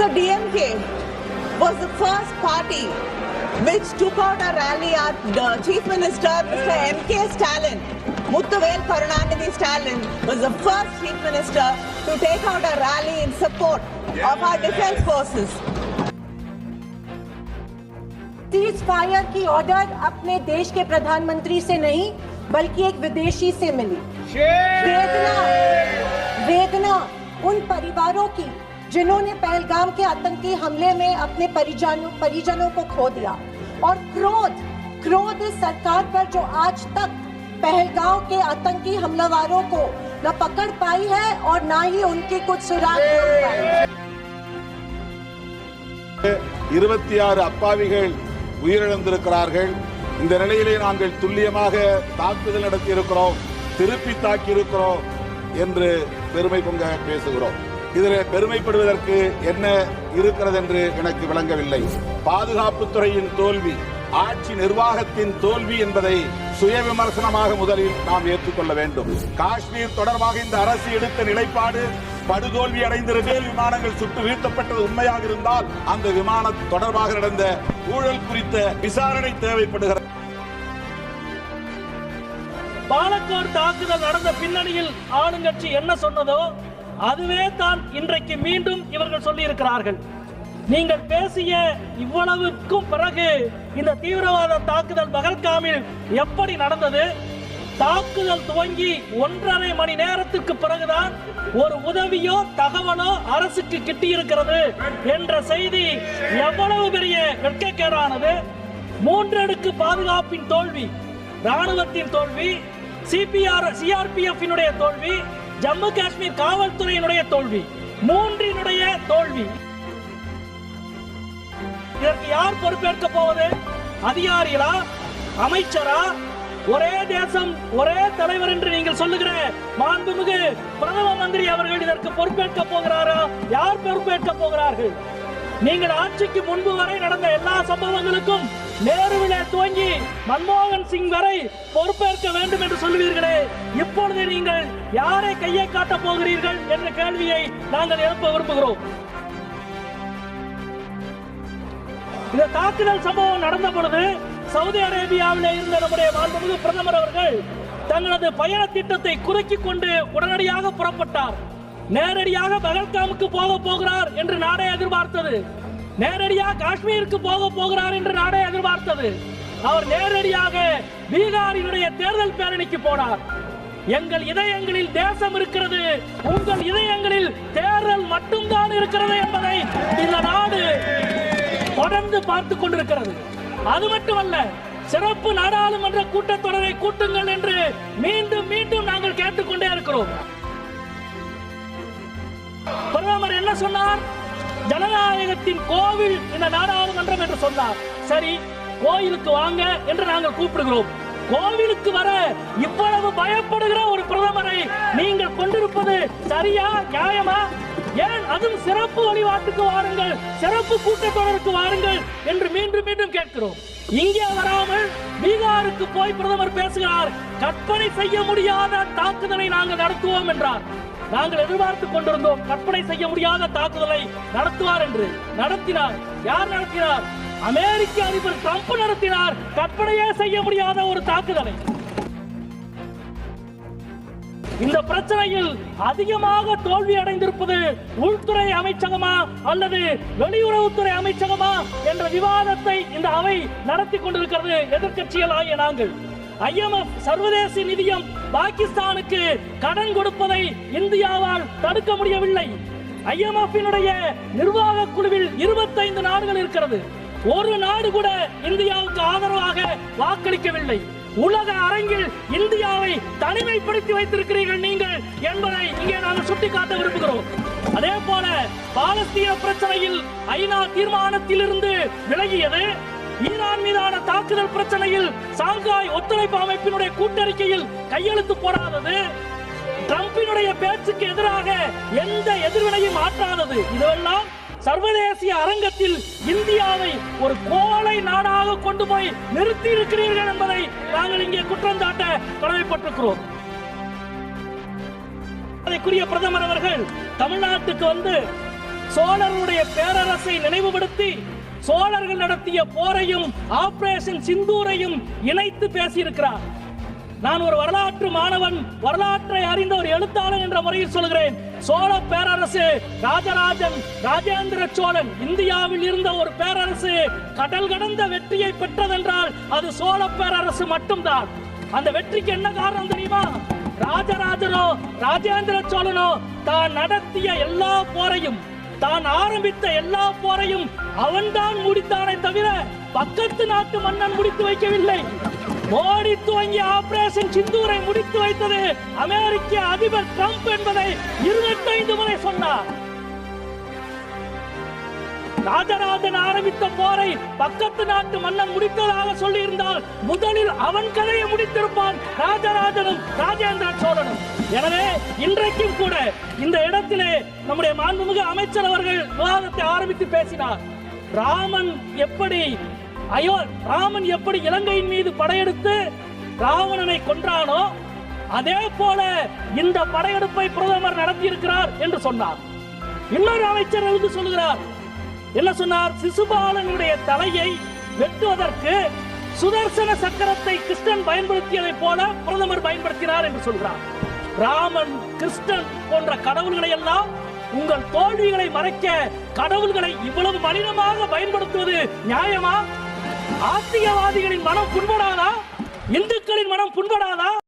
So DMK was the first party which took out a rally at the Chief Minister, Mr. M.K. Stalin. Muthuvel Karunanidhi Stalin was the first Chief Minister to take out a rally in support of our defense forces. Ceasefire की order अपने देश के प्रधानमंत्री से नहीं बल्कि एक विदेशी से मिली वेदना वेदना उन परिवारों की जिन्होंने पहलगाम के आतंकी हमले में अपने परिजनों परिजनों को खो दिया और क्रोध क्रोध इस सरकार पर जो आज तक पहलगांव के आतंकी हमलावरों को न पकड़ पाई है और ना ही उनके कुछ सुराग ढूंढ पाई இருபத்தி ஆறு அப்பாவிகள் உயிரிழந்திருக்கிறார்கள் இந்த நிலையிலே நாங்கள் துல்லியமாக தாக்குதல் நடத்தியிருக்கிறோம் திருப்பி தாக்கியிருக்கிறோம் என்று பெருமை பொங்க பேசுகிறோம் இதில் பெருமைப்படுவதற்கு என்ன இருக்கிறது என்று எனக்கு விளங்கவில்லை. பாதுகாப்புத்துறையின் தோல்வி ஆட்சி நிர்வாகத்தின் தோல்வி என்பதை சுய விமர்சனமாக முதலில் நாம் ஏற்றுக்கொள்ள வேண்டும். காஷ்மீர் தொடர்பாக இந்த அரசு எடுத்த நிலைப்பாடு படுதோல்வி அடைந்த ரபேல் விமானங்கள் சுட்டு வீழ்த்தப்பட்டது உண்மையாக இருந்தால் அந்த விமானம் தொடர்பாக நடந்த ஊழல் குறித்த விசாரணை தேவைப்படுகிறது. பாலக்காடு தாக்குதல் நடந்த பின்னணியில் ஆளுங்கட்சி என்ன சொன்னதோ அதுவே தான் இன்றைக்கு மீண்டும் இவர்கள் சொல்லி இருக்கிறார்கள் நீங்கள் பேசிய இவ்வளவுக்கும் பிறகு இந்த தீவிரவாத தாக்குதல் பகல்காமில் எப்படி நடந்தது? தாக்குதல் துவங்கி ஒன்றரை மணி நேரத்துக்கு பிறகுதான் ஒரு உதவியோ தகவலோ அரசுக்கு கிட்டியிருக்கிறது என்ற செய்தி எவ்வளவு பெரிய வெட்கக்கேடானது? மூன்றடுக்கு பாதுகாப்பின் தோல்வி ராணுவத்தின் தோல்வி சிபிஆர் சிஆர்பிஎஃப் தோல்வி ஜம்மு காஷ்மீர் காவல்துறையினுடைய தோல்வி மூன்றினுடைய தோல்வி. இதற்கு யார் பொறுப்பேற்க போவது? அதிகாரிகளா? அமைச்சரா? ஒரே தேசம் ஒரே தலைவர் என்று நீங்கள் சொல்லுகிற மாண்புமிகு பிரதம மந்திரி அவர்கள் இதற்கு பொறுப்பேற்க போகிறாரா? யார் பொறுப்பேற்க போகிறார்கள்? நீங்கள் ஆட்சிக்கு முன்பு வரை நடந்த எல்லா சம்பவங்களுக்கும் நேருவிலே துவங்கி மன்மோகன் சிங் வரை பொறுப்பேற்க வேண்டும் என்று சொல்லுவீர்களே. இப்பொழுது நீங்கள் யாரை கையை காட்டப் போகிறீர்கள் என்ற கேள்வியை நாங்கள் எழுப்ப விரும்புகிறோம். இந்த தாக்குதல் சம்பவம் நடந்த பொழுது சவுதி அரேபியாவில் இருந்த நம்முடைய மாண்புமிகு பிரதமர் அவர்கள் தங்களது பயண திட்டத்தை குறுக்கிக் கொண்டு உடனடியாக புறப்பட்டார். நேரடியாக பகல்காமுக்கு போக போகிறார் என்று நாடே எதிர்பார்த்தது. நேரடியாக காஷ்மீருக்கு போக போகிறார் என்று நாடே எதிர்பார்த்தது. அவர் நேரடியாக பீகாரினுடைய தேர்தல் பேரணிக்கு போனார். எங்கள் இதயங்களில் தேசம் இருக்கிறது. உங்கள் இதயங்களில் தேர்தல் மட்டும்தான் இருக்கிறது என்பதை இந்த நாடு தொடர்ந்து பார்த்து கொண்டிருக்கிறது. அது மட்டுமல்ல சிறப்பு நாடாளுமன்ற கூட்டத்தொடரை கூட்டுங்கள் என்று மீண்டும் மீண்டும் நாங்கள் கேட்டுக்கொண்டே இருக்கிறோம். பிரதமர் என்ன சொன்னார்? ஜனநாயகத்தின் கோவில் இந்த நாடாளுமன்றம் என்று சொன்னார். சரி கோயிலுக்கு வாங்க என்று நாங்கள் கூப்பிடுகிறோம். கோவிலுக்கு வர இவ்வளவு பயப்படுகிற ஒரு பிரதமரை நீங்கள் கொண்டிருப்பது சரியா நியாயமா? ஏன் அதுவும் சிறப்பு வழிபாட்டுக்கு வாருங்கள் சிறப்பு கூட்டத்தொடருக்கு வாருங்கள் என்று மீண்டும் மீண்டும் கேட்கிறோம். இங்கே வராமல் பீகாருக்கு போய் பிரதமர் பேசுகிறார். கற்பனை செய்ய முடியாத தாக்குதலை நாங்கள் நடத்துவோம் என்றார். நாங்கள் எதிர்பார்த்து கொண்டிருந்தோம் கற்பனை செய்ய முடியாத தாக்குதலை நடத்துவார் என்று. நடத்தினார். யார் நடத்தினார்? அமெரிக்க அதிபர் ட்ரம்ப் நடத்தினார். கற்பனையே செய்ய முடியாத ஒரு தாக்குதலை. இந்த பிரச்சனையில் அதிகமாக தோல்வி அடைந்திருப்பது உள்துறை அமைச்சகமா அல்லது வெளியுறவுத்துறை அமைச்சகமா என்ற விவாதத்தை இந்த அவை நடத்தி கொண்டிருக்கிறது எதிர்க்கட்சிகள் ஆகிய நாங்கள். ஐஎம்எஃப் சர்வதேச நிதியம் பாகிஸ்தானுக்கு கடன் கொடுப்பதை இந்தியாவால் தடுக்க முடியவில்லை. ஐஎம்எஃபினுடைய நிர்வாக குழுவில் இருபத்தைந்து நாடுகள் இருக்கிறது. ஒரு நாடு கூட இந்தியாவுக்கு ஆதரவாக வாக்களிக்கவில்லை. உலக அரங்கில் இந்தியாவை தனிமைப்படுத்தி வைத்திருக்கிறீர்கள் நீங்கள் என்பதை இங்கே நாங்கள் சுட்டிக்காட்ட விரும்புகிறோம். அதே போல பாலஸ்தீன பிரச்சனையில் ஐநா தீர்மானத்திலிருந்து விலகியது. ஈரான் மீதான தாக்குதல் பிரச்சனையில் சாங்காய் ஒத்துழைப்பு அமைப்பினுடைய கூட்டறிக்கையில் கையெழுத்து போடாதது. ட்ரம்பினுடைய பேச்சுக்கு எதிராக எந்த எதிர்வினையும் ஆற்றாதது. இதெல்லாம் சர்வதேசிய அரங்கத்தில் இந்தியாவை ஒரு கோலை நாடாக கொண்டு போய் நிறுத்தி இருக்கிறீர்கள் என்பதை நாங்கள் இங்கே குற்றம் சாட்ட கடமைப்பட்டிருக்கிறோம். அதற்குரிய பிரதமர் அவர்கள் தமிழ்நாட்டுக்கு வந்து சோழருடைய பேரரசை நினைவுபடுத்தி சோழர்கள் நடத்திய போரையும் ஆபரேஷன் சிந்தூரையும் இணைத்து பேசியிருக்கிறார். நான் ஒரு வரலாற்று மாணவன் வரலாற்றை அறிந்த ஒரு எழுத்தாளர் என்ற முறையில் சொல்கிறேன். சோழ பேரரசு ராஜராஜன் ராஜேந்திர சோழன் இந்தியாவில் இருந்த ஒரு பேரரசு கடல் கடந்த வெற்றியை பெற்றதென்றால் அது சோழ பேரரசு மட்டும்தான். அந்த வெற்றிக்கு என்ன காரணம் தெரியுமா? ராஜராஜனோ ராஜேந்திர சோழனோ தான் நடத்திய எல்லா போரையும். தான் ஆரம்பித்த எல்லா போரையும் அவன்தான் முடித்தானே தவிர பக்கத்து நாட்டு மன்னன் முடித்து வைக்கவில்லை. மோடி துவங்கிய ஆபரேஷன் சிந்தூரை முடித்து வைத்தது அமெரிக்க அதிபர் ட்ரம்ப் என்பதை இருபத்தைந்து முறை சொன்னார். ராஜராஜன் ஆரம்பித்த போரை பக்கத்து நாட்டு மன்னன் முடித்ததாக சொல்லி இருந்தால் முதலில் அவன் கதையை முடித்திருப்பான் ராஜராஜனும் ராஜேந்திர சோழனும். எனவே இன்றைக்கும் கூட இந்த இடத்திலே நம்முடைய மாண்புமிகு அமைச்சர் அவர்கள் விவாதத்தை ஆரம்பித்து பேசினார். ராமன் எப்படி ஐயோ ராமன் எப்படி இலங்கையின் மீது படையெடுத்து ராவணனை கொன்றானோ அதே போல இந்த படையெடுப்பை பிரதமர் நடத்தியிருக்கிறார் என்று சொன்னார். இன்னொரு அமைச்சர் எழுந்து சொல்கிறார் என்ன சொன்னார்? சிசுபாலனுடைய தலையை வெட்டுவதற்கு சுதர்சன சக்கரத்தை கிருஷ்ணன் பயன்படுத்தியதைப் போல பிரதமர் பயன்படுத்தினார் என்று சொல்கிறார். ராமன் கிருஷ்ணன் போன்ற கடவுள்களை எல்லாம் உங்கள் தோல்விகளை மறைக்க கடவுள்களை இவ்வளவு மலினமாக பயன்படுத்துவது நியாயமா? ஆத்தியவாதிகளின் மனம் புண்படாதா? இந்துக்களின் மனம் புண்படாதா?